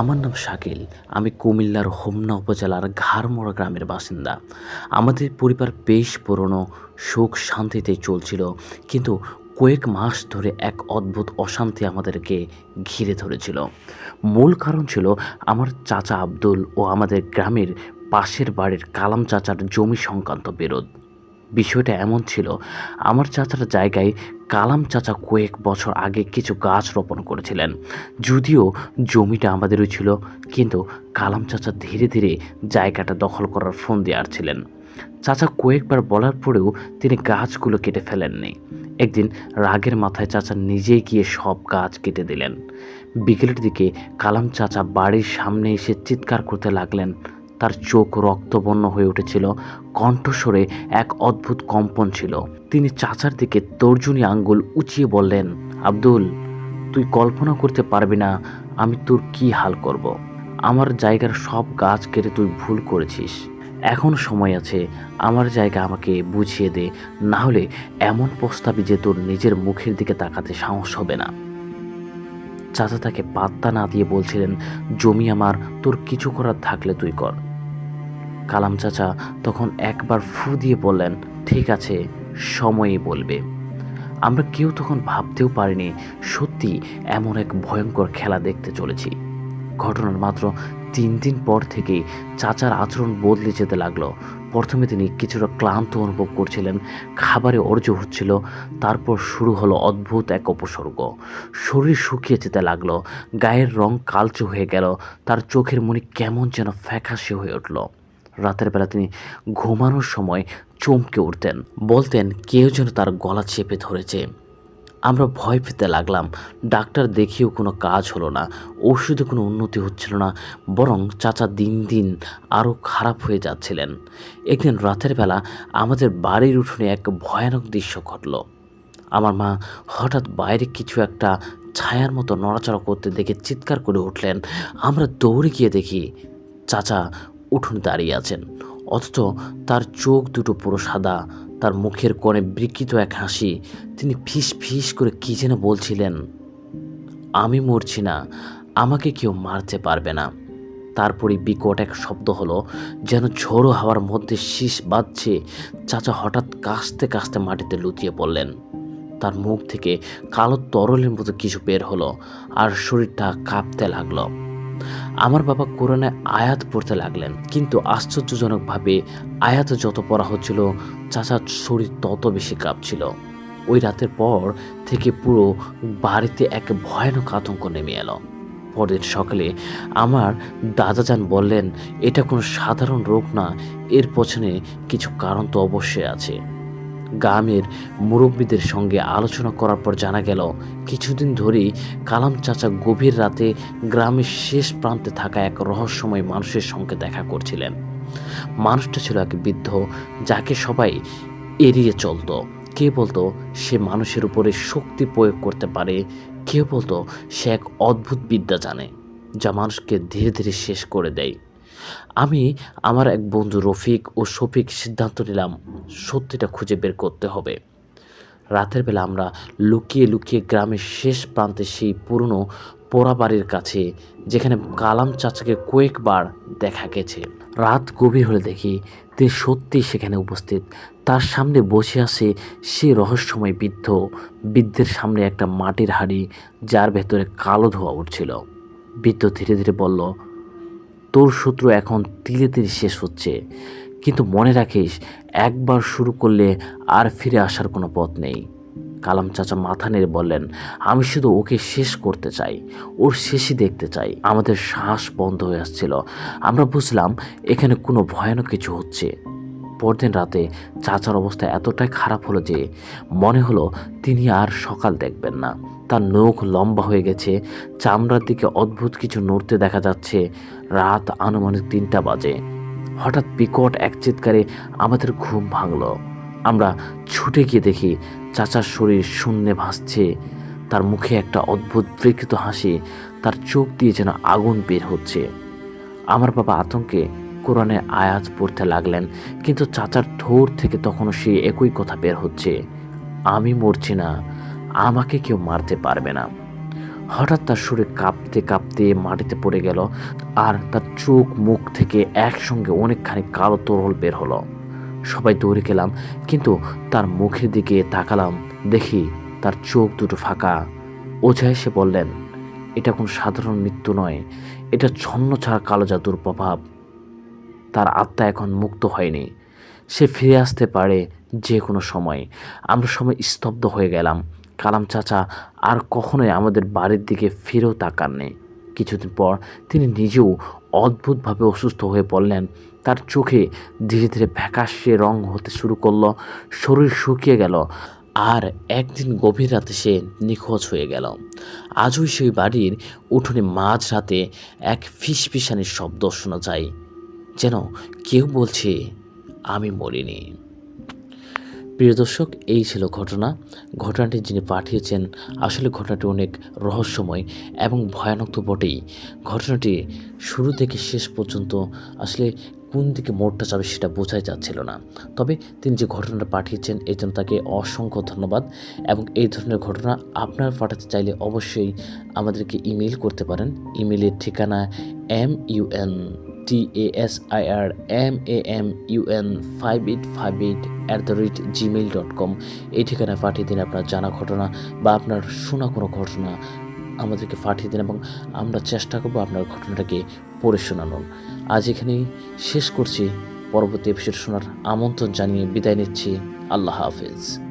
আমার নাম শাকিল, আমি কুমিল্লার হোমনা উপজেলার ঘাড়মোড়া গ্রামের বাসিন্দা। আমাদের পরিবার বেশ পুরনো, সুখ শান্তিতে চলছিল, কিন্তু কয়েক মাস ধরে এক অদ্ভুত অশান্তি আমাদেরকে ঘিরে ধরেছিল। মূল কারণ ছিল আমার চাচা আব্দুল ও আমাদের গ্রামের পাশের বাড়ির কালাম চাচার জমি সংক্রান্ত বিরোধ। বিষয়টা এমন ছিল, আমার চাচার জায়গায় কালাম চাচা কয়েক বছর আগে কিছু গাছ রোপণ করেছিলেন। যদিও জমিটা আমাদেরও ছিল, কিন্তু কালাম চাচা ধীরে ধীরে জায়গাটা দখল করার ফোন দিয়ে ছিলেন চাচা কয়েকবার বলার পরেও তিনি গাছগুলো কেটে ফেলেননি। একদিন রাগের মাথায় চাচা নিজেই গিয়ে সব গাছ কেটে দিলেন। বিকেলের দিকে কালাম চাচা বাড়ির সামনে এসে চিৎকার করতে লাগলেন। তার চোখ রক্তবর্ণ হয়ে উঠেছিল, কণ্ঠস্বরে এক অদ্ভুত কম্পন ছিল। তিনি চাচার দিকে তর্জনী আঙ্গুল উঁচিয়ে বললেন, আব্দুল, তুই কল্পনা করতে পারবি না আমি তোর কি হাল করব। আমার জায়গার সব গাছ কেটে তুই ভুল করেছিস। এখন সময় আছে, আমার জায়গা আমাকে বুঝিয়ে দে। না হলে এমন প্রস্তাবই যে তোর নিজের মুখের দিকে তাকাতে সাহস হবে না। চাচা তাকে পাত্তা না দিয়ে বলছিলেন, জমি আমার, তোর কিছু করার থাকলে তুই কর। কালাম চাচা তখন একবার ফু দিয়ে বললেন, ঠিক আছে, সময়ই বলবে। আমরা কেউ তখন ভাবতেও পারিনি, সত্যি এমন এক ভয়ঙ্কর খেলা দেখতে চলেছি। ঘটনার মাত্র তিন দিন পর থেকেই চাচার আচরণ বদলে যেতে লাগল। প্রথমে তিনি কিছুটা ক্লান্ত অনুভব করছিলেন, খাবারে অর্জ হচ্ছিল, তারপর শুরু হলো অদ্ভুত এক উপসর্গ শরীর শুকিয়ে যেতে লাগল, গায়ের রং কালচে হয়ে গেল, তার চোখের মনি কেমন যেন ফ্যাকাশে হয়ে উঠল। রাতের বেলা তিনি ঘুমানোর সময় চমকে উঠতেন। বলতেন, কেউ যেন তার গলা চেপে ধরেছে। আমরা ভয় পেতে লাগলাম। ডাক্তার দেখিয়েও কোনো কাজ হলো না। ওষুধে কোনো উন্নতি হচ্ছিল না। বরং চাচা দিন দিন আরও খারাপ হয়ে যাচ্ছিলেন। একদিন রাতের বেলা আমাদের বাড়ির উঠোনে এক ভয়ানক দৃশ্য ঘটল। আমার মা হঠাৎ বাইরে কিছু একটা ছায়ার মতো নড়াচড়া করতে দেখে চিৎকার করে উঠলেন। আমরা দৌড়ে গিয়ে দেখি, চাচা উঠোনে দাঁড়িয়ে আছেন। অথচ তার চোখ দুটো পুরো সাদা, তার মুখের কোণে বিকৃত এক হাসি। তিনি ফিস ফিস করে কী যেন বলছিলেন। আমি মরছি না, আমাকে কেউ মারতে পারবে না। তারপরে বিকট এক শব্দ হলো, যেন ঝোড়ো হাওয়ার মধ্যে শীষ বাঁধছে। চাচা হঠাৎ কাস্তে কাস্তে মাটিতে লুটিয়ে পড়লেন। তার মুখ থেকে কালো তরলের মতো কিছু বের হলো, আর শরীরটা কাঁপতে লাগল। আমার বাবা কোরআনে আয়াত পড়তে লাগলেন, কিন্তু আশ্চর্যজনকভাবে আয়াত যত পড়া হচ্ছিল, চাচার শরীর তত বেশি কাঁপছিল। ওই রাতের পর থেকে পুরো বাড়িতে এক ভয়ানক আতঙ্ক নেমে এলো। পরের সকালে আমার দাদা দাদাজান বললেন, এটা কোনো সাধারণ রোগ না, এর পেছনে কিছু কারণ তো অবশ্যই আছে। গ্রামের মুরব্বীদের সঙ্গে আলোচনা করার পর জানা গেল, কিছুদিন ধরেই কালাম চাচা গভীর রাতে গ্রামের শেষ প্রান্তে থাকা এক রহস্যময় মানুষের সঙ্গে দেখা করছিলেন। মানুষটা ছিল এক বৃদ্ধ যাকে সবাই এড়িয়ে চলতো। কে বলতো সে মানুষের উপরে শক্তি প্রয়োগ করতে পারে কেউ বলতো সে এক অদ্ভুত বিদ্যা জানে, যা মানুষকে ধীরে ধীরে শেষ করে দেয়। আমি আমার এক বন্ধু রফিক ও শফিক সিদ্ধান্ত নিলাম সত্যিটা খুঁজে বের করতে হবে। রাতের বেলা আমরা লুকিয়ে লুকিয়ে গ্রামের শেষ প্রান্তে সেই পুরনো পোড়া বাড়ির কাছে, যেখানে কালাম চাচাকে কয়েকবার দেখা গেছে। রাত গভীর হলে দেখি তিনি সত্যিই সেখানে উপস্থিত। তার সামনে বসে আছে সে রহস্যময় বৃদ্ধ। বৃদ্ধের সামনে একটা মাটির হাড়ি, যার ভেতরে কালো ধোয়া উঠছিল। বৃদ্ধ ধীরে ধীরে বলল তোর সূত্র এখন তিলে তিলে শেষ হচ্ছে। কিন্তু মনে রাখিস, একবার শুরু করলে আর ফিরে আসার কোনো পথ নেই। কালাম চাচা মাথা নেড়ে বললেন, আমি শুধু ওকে শেষ করতে চাই। ওর শেষই দেখতে চাই। আমাদের শ্বাস বন্ধ হয়ে আসছিল। আমরা বুঝলাম এখানে কোনো ভয়ানক কিছু হচ্ছে। পরদিন রাতে চাচার অবস্থা এতটাই খারাপ হলো যে মনে হলো তিনি আর সকাল দেখবেন না। তার নখ লম্বা হয়ে গেছে, চামড়ার দিকে অদ্ভুত কিছু নড়তে দেখা যাচ্ছে। রাত আনুমানিক তিনটা বাজে। হঠাৎ বিকট এক চিৎকারে আমাদের ঘুম ভাঙলো। আমরা ছুটে গিয়ে দেখি চাচার শরীর শূন্যে ভাসছে। তার মুখে একটা অদ্ভুত বিকৃত হাসি, তার চোখ দিয়ে যেন আগুন বের হচ্ছে। আমার বাবা আতঙ্কে কোরআনে আয়াত পড়তে লাগলেন, কিন্তু চাচার ঠোঁট থেকে তখনও সেই একই কথা বের হচ্ছে, আমি মরছি না, আমাকে কেউ মারতে পারবে না। হঠাৎ তার শরীর কাঁপতে কাঁপতে মাটিতে পড়ে গেল, আর তার চোখ মুখ থেকে একসঙ্গে অনেকখানি কালো তরল বের হলো। সবাই দৌড়ে গেলাম, কিন্তু তার মুখের দিকে তাকালাম, দেখি তার চোখ দুটো ফাঁকা। ওঝা এসে বললেন, এটা কোনো সাধারণ মৃত্যু নয়, এটা ছন্ন ছাড়া কালো জাদুর প্রভাব। তার আত্মা এখন মুক্ত হয়নি। সে ফিরে আসতে পারে যে কোনো সময়। আমরা সময় স্তব্ধ হয়ে গেলাম। কালাম চাচা আর কখনোই আমাদের বাড়ির দিকে ফিরেও তাকাননি। কিছুদিন পর তিনি নিজেও অদ্ভুতভাবে অসুস্থ হয়ে পড়লেন। তার চোখে ধীরে ধীরে ফ্যাকাশে রং হতে শুরু করল, শরীর শুকিয়ে গেল আর একদিন গভীর রাতে সে নিখোঁজ হয়ে গেল। আজও সেই বাড়ির উঠোনে মাঝ রাতে এক ফিসফিসানির শব্দ শোনা যায়। যেন কেউ বলছে, আমি মরিনি। প্রিয় দর্শক, এই ছিল ঘটনা। ঘটনাটি যিনি পাঠিয়েছেন, আসলে ঘটনাটি অনেক রহস্যময় এবং ভয়ানক তো বটেই। ঘটনাটি শুরু থেকে শেষ পর্যন্ত আসলে কোন দিকে মোড়টা যাবে সেটা বোঝাই যাচ্ছিল না। তবে তিনি যে ঘটনাটা পাঠিয়েছেন এই জন্য তাকে অসংখ্য ধন্যবাদ এবং এই ধরনের ঘটনা আপনার পাঠাতে চাইলে অবশ্যই আমাদেরকে ইমেল করতে পারেন। ইমেলের ঠিকানা M U N T A S I R M A M U N five eight five eight at the rate Gmail dot com এই ঠিকানায় পাঠিয়ে দিন আপনার জানা ঘটনা বা আপনার শোনা কোনো ঘটনা আমাদেরকে পাঠিয়ে দিন এবং আমরা চেষ্টা করব আপনার ঘটনাটাকে পড়ে শোনানোর। আজ এখানেই শেষ করছি। পরবর্তী এপিসোড শোনার আমন্ত্রণ জানিয়ে বিদায় নিচ্ছি। আল্লাহ হাফেজ।